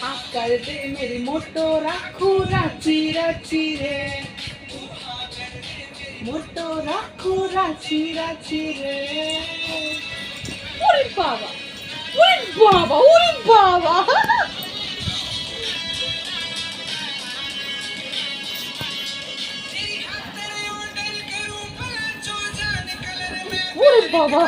हाथ कर दे मेरी मोटो राखू राची राची रे মোটো রাখো রাচি রাচি রে ওরে বাবা ওরে বাবা ওরে বাবা ওরে বাবা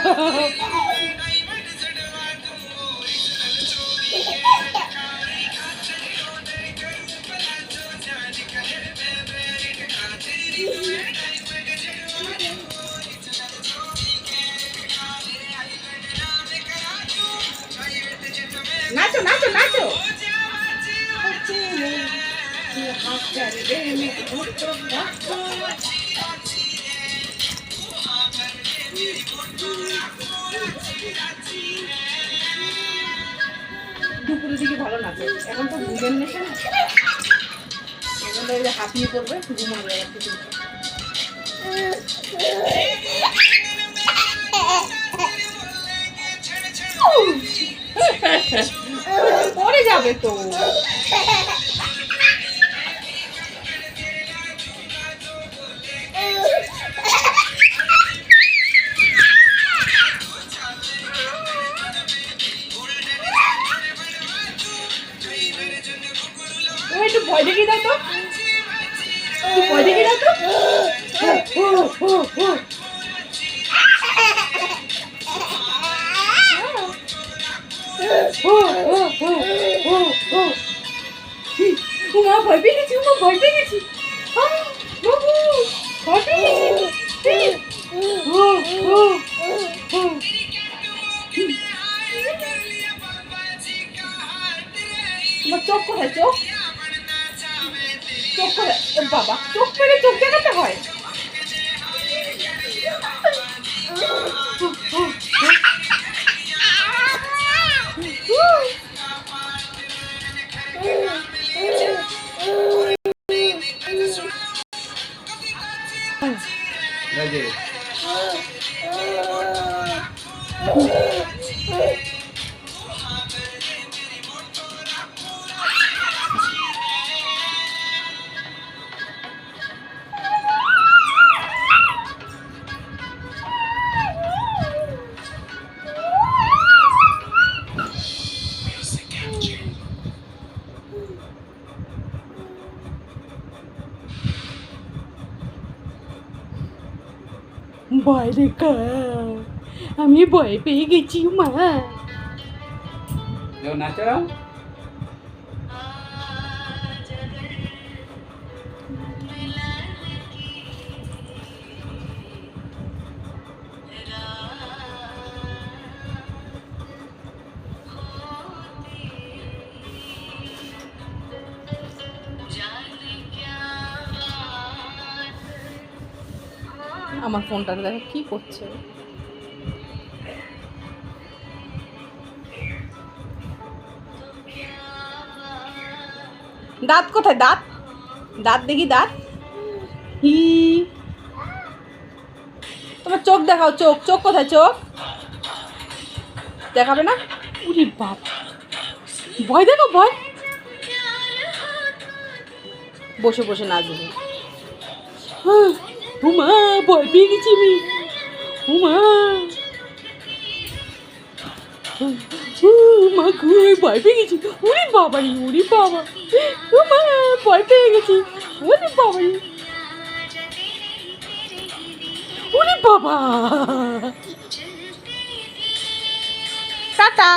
নাচো নাচো নাচো। দুপুরের দিকে ভালো নাচে। এখন তো দুজন নেশে না। এখন তো হাত নিয়ে করবে ঘুমাবে আর কিছু যাবে তো। একটু ভয় দেখিয়ে দাও তো। ভয় দেখিয়ে দাও উমা ভয় পেয়ে গেছি মা ভয় পেয়ে গেছি। বাবু ভয় পেয়ে গেছি। ও, ও, ও। চোখ কোথায় চোখ? চোখ করে বাবা চোখ করে চোখ দেখাতে হয়। Oh, বাইরে কা আমি ভয় পেয়ে গেছি মা। যাও আমার ফোনটা দেখো কি করছে? দাঁত কোথায়? দাঁত? দাঁত দেখি দাঁত। হি। তোমার চোখ দেখাও চোখ। চোখ কোথায় চোখ? দেখাবে না? উরি বাপ। ভয় দেখো ভয়। বসে বসে নাচবে। হ্যাঁ, উমা ভয় পেয়ে গেছি আমি। উমা মা ঘুরে ভয় পেয়ে গেছি। উরি বাবা রে উরি বাবা। উমা ভয় পেয়ে গেছি। উরি বাবা রে। উরি বাবা। টাটা।